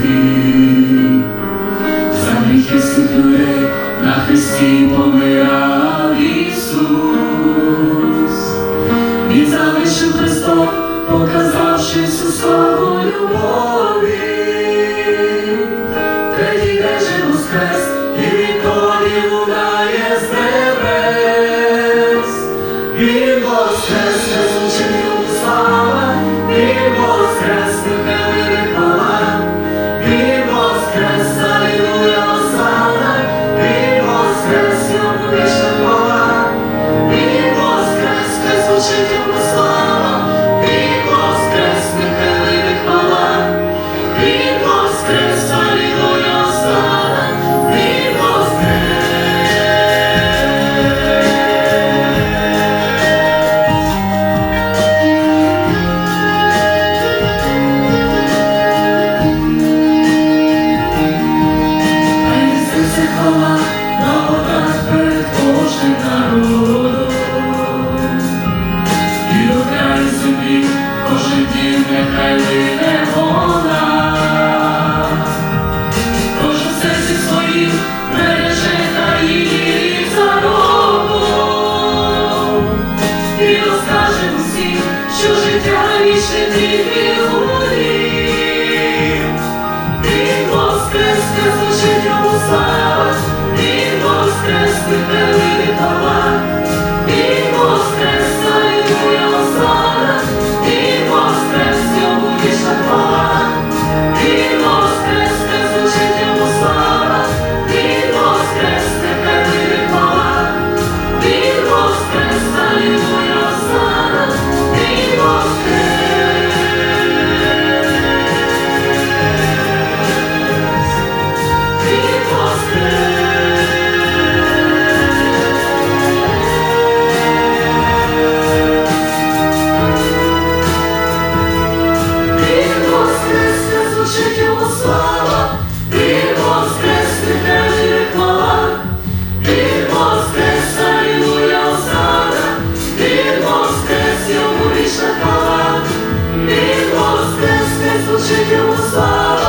За нехистих людей на Христі помирав Ісус, Він залишив Христом, показавши всю славу любові, Третій вечір воскрес, і відтоді лунає з небес, Він воскрес, звучить слава, Він воскрес, нехай. Вишені фігурі, Він воскрес, не звучить йому слава, Він воскрес, не Божию славу.